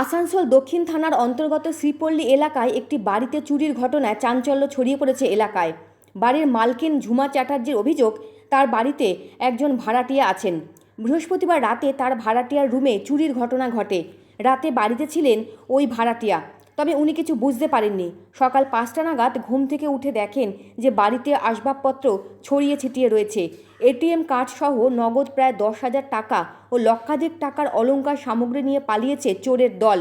আসানসোল দক্ষিণ থানার অন্তর্গত শ্রীপল্লী এলাকায় একটি বাড়িতে চুরির ঘটনায় চাঞ্চল্য ছড়িয়ে পড়েছে এলাকায়। বাড়ির মালকিন ঝুমা চ্যাটার্জির অভিযোগ, তার বাড়িতে একজন ভাড়াটিয়া আছেন। বৃহস্পতিবার রাতে তার ভাড়াটিয়ার রুমে চুরির ঘটনা ঘটে। রাতে বাড়িতে ছিলেন ওই ভাড়াটিয়া। তবে উনি কিছু বুঝতে পারেননি। সকাল পাঁচটা নাগাদ ঘুম থেকে উঠে দেখেন যে বাড়িতে আসবাবপত্র ছড়িয়ে ছিটিয়ে রয়েছে। এটিএম কার্ড সহ নগদ প্রায় দশ হাজার টাকা ও লক্ষাধিক টাকার অলঙ্কার সামগ্রী নিয়ে পালিয়েছে চোরের দল।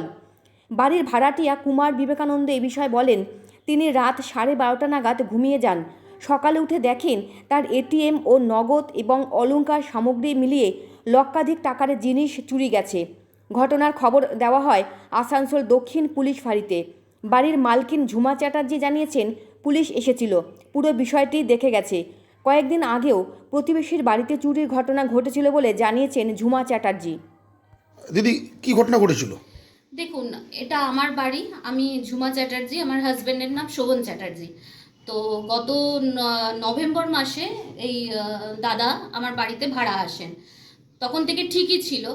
বাড়ির ভাড়াটিয়া কুমার বিবেকানন্দ এ বিষয়ে বলেন, তিনি রাত সাড়ে বারোটা নাগাদ ঘুমিয়ে যান। সকালে উঠে দেখেন তার এটিএম ও নগদ এবং অলংকার সামগ্রী মিলিয়ে লক্ষাধিক টাকার জিনিস চুরি গেছে। ঘটনার খবর দেওয়া হয় আসানসোল দক্ষিণ পুলিশ ফাঁড়িতে। বাড়ির মালকিন ঝুমা চ্যাটার্জি জানিয়েছেন পুলিশ এসেছিল। পুরো বিষয়টি দেখে গেছে। কয়েকদিন আগেও প্রতিবেশীর বাড়িতে চুরির ঘটনা ঘটেছিল বলে জানিয়েছেন ঝুমা চ্যাটার্জি। দিদি কি ঘটনা ঘটেছিল? দেখুন এটা আমার বাড়ি আমি ঝুমা চ্যাটার্জি আমার হাজব্যান্ডের নাম শোভন চ্যাটার্জি। তো গত নভেম্বর মাসে এই দাদা আমার বাড়িতে ভাড়া আসেন। তখন থেকে ঠিকই ছিল।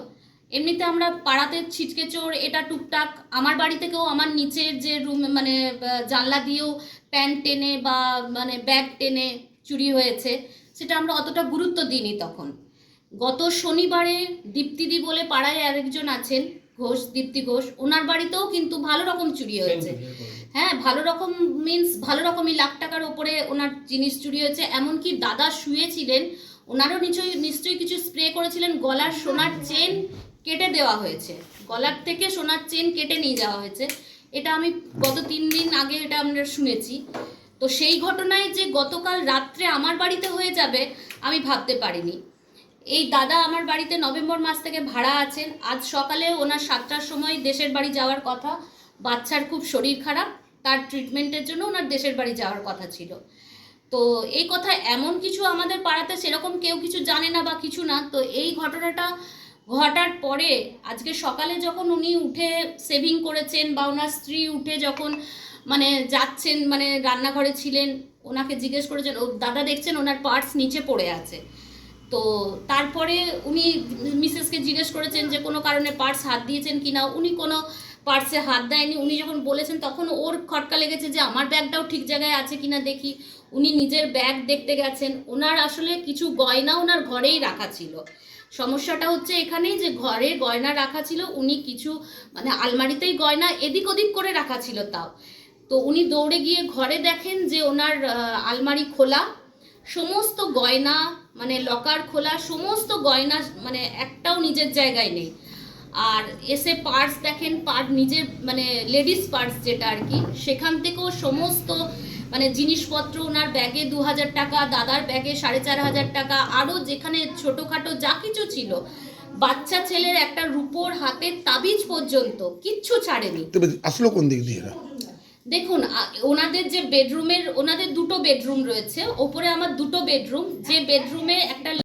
এমনিতে আমরা পাড়াতে ছিটকে চোর এটা টুকটাক আমার বাড়ি থেকেও আমার নিচের যে রুম মানে জানলা দিয়েও প্যান্ট টেনে বা মানে ব্যাগ টেনে চুরি হয়েছে সেটা আমরা অতটা গুরুত্ব দিইনি তখন। গত শনিবারে দীপ্তিদি বলে পাড়ায় আরেকজন আছেন ঘোষ দীপ্তি ঘোষ ওনার বাড়িতেও কিন্তু ভালো রকম চুরি হয়েছে। হ্যাঁ ভালো রকম মিন্স ভালো রকমই লাখ টাকার ওপরে ওনার জিনিস চুরি হয়েছে এমনকি দাদা শুয়েছিলেন ওনারও নিশ্চয়ই নিশ্চয়ই কিছু স্প্রে করেছিলেন গলার সোনার চেন কেটে দেওয়া হয়েছে। গলার থেকে সোনার চেন কেটে নিয়ে যাওয়া হয়েছে। এটা আমি গত তিন দিন আগে এটা আমরা শুনেছি। তো সেই ঘটনায় যে গতকাল রাত্রে আমার বাড়িতে হয়ে যাবে, আমি ভাবতে পারিনি। এই দাদা আমার বাড়িতে নভেম্বর মাস থেকে ভাড়া আছেন। আজ সকালে ওনার সাতটার সময় দেশের বাড়ি যাওয়ার কথা। বাচ্চার খুব শরীর খারাপ, তার ট্রিটমেন্টের জন্য ওনার দেশের বাড়ি যাওয়ার কথা ছিল। তো এই কথা এমন কিছু আমাদের পাড়াতে সেরকম কেউ কিছু জানে না বা কিছু না। তো এই ঘটনাটা ঘটার পরে আজকে সকালে যখন উনি উঠে সেভিং করেছেন বা ওনার স্ত্রী উঠে যখন মানে যাচ্ছেন মানে রান্নাঘরে ছিলেন, ওনাকে জিজ্ঞেস করেছেন, ও দাদা দেখছেন ওনার পার্টস নিচে পড়ে আছে? তো তারপরে উনি মিসেসকে জিজ্ঞেস করেছেন যে কোনো কারণে পার্টস হাত দিয়েছেন কি না উনি কোনো পার্সে হাত দেয়নি। উনি যখন বলেছেন, তখন ওর খটকা লেগেছে যে, আমার ব্যাগটাও ঠিক জায়গায় আছে কিনা দেখি। উনি নিজের ব্যাগ দেখতে গেছেন। ওনার আসলে কিছু গয়না ওনার ঘরেই রাখা ছিল। সমস্যাটা হচ্ছে এখানেই যে, ঘরে গয়না রাখা ছিল, উনি কিছু মানে আলমারিতেই গয়না এদিক ওদিক করে রাখা ছিল তাও। তো উনি দৌড়ে গিয়ে ঘরে দেখেন যে, ওনার আলমারি খোলা। সমস্ত গয়না মানে লকার খোলা, সমস্ত গয়না মানে একটাও নিজের জায়গায় নেই। আর এসে পার্স দেখেন পার্ট নিজের মানে লেডিস পার্স যেটা আর কি সেখান থেকেও সমস্ত মানে জিনিসপত্র ওনার ব্যাগে দু হাজার টাকা দাদার ব্যাগে সাড়ে চার হাজার টাকা আরও যেখানে ছোটোখাটো যা কিছু ছিল বাচ্চা ছেলের একটা রুপোর হাতের তাবিজ পর্যন্ত কিচ্ছু ছাড়েনি। তবে আসলো কোন দিক দিয়ে দেখুন ওনাদের যে বেডরুমের ওনাদের দুটো বেডরুম রয়েছে ওপরে আমার দুটো বেডরুম যে বেডরুমে একটা